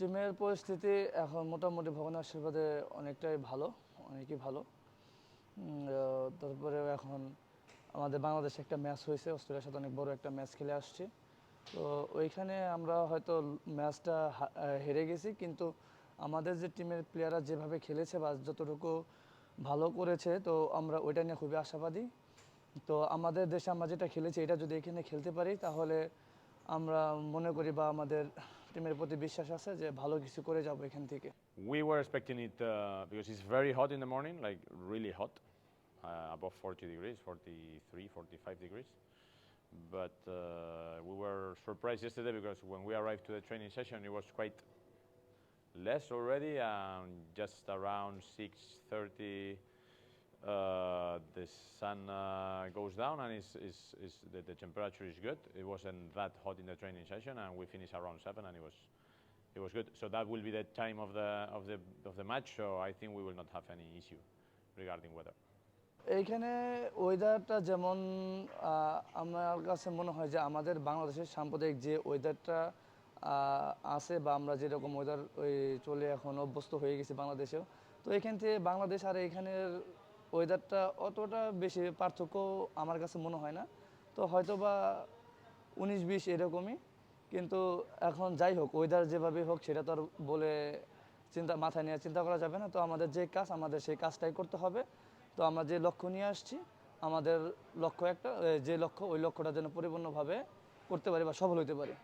টিমের পরিস্থিতি এখন মোটামুটি ভগবানের আশীর্বাদে অনেকটাই ভালো, অনেকই ভালো। তারপরে এখন আমাদের বাংলাদেশে একটা ম্যাচ হয়েছে, অস্ট্রেলিয়ার সাথে অনেক বড় একটা ম্যাচ খেলে আসছি। তো ওইখানে আমরা হয়তো ম্যাচটা হেরে গেছি, কিন্তু আমাদের যে টিমের প্লেয়াররা যেভাবে খেলেছে বা যতটুকু ভালো করেছে, তো আমরা ওইটা নিয়ে খুবই আশাবাদী। তো আমাদের দেশে আমরা যেটা খেলেছি, এটা যদি এখানে খেলতে পারি, তাহলে আমরা মনে করি বা আমাদের টিমের প্রতি বিশ্বাস আছে যে ভালো কিছু করে যাবো এখান থেকে We were expecting it uh, because it's very hot in the morning, like really hot, uh, above 40 degrees, 43, 45 degrees. But uh, we were surprised yesterday because when we arrived to the training session, it was quite less already, and just around 6:30, uh, the sun uh, goes down and is, is, is the, the temperature is good. It wasn't that hot in the training session, and we finished around seven, and it was it was good. So that will be the time of the of the of the match. So I think we will not have any issue regarding weather. এইখানে ওয়েদারটা যেমন আমার কাছে মনে হয় যে আমাদের বাংলাদেশের সাম্প্রদায়িক যে ওয়েদারটা আছে বা আমরা যেরকম ওয়েদার ওই চলে এখন অভ্যস্ত হয়ে গেছি বাংলাদেশেও তো এখান থেকে বাংলাদেশ আর এখানের ওয়েদারটা অতটা বেশি পার্থক্য আমার কাছে মনে হয় না। তো হয়তো বা উনিশ, বিশ এরকমই। কিন্তু এখন যাই হোক ওয়েদার যেভাবে হোক, সেটা তো আর বলে চিন্তা, মাথায় নিয়ে চিন্তা করা যাবে না। তো আমাদের যে কাজ, আমাদের সেই কাজটাই করতে হবে। তো আমরা যে লক্ষ্য নিয়ে আসছি, আমাদের লক্ষ্য একটা যে লক্ষ্য, ওই লক্ষ্যটা যেন পরিপূর্ণভাবে করতে পারি বা সফল হতে পারি।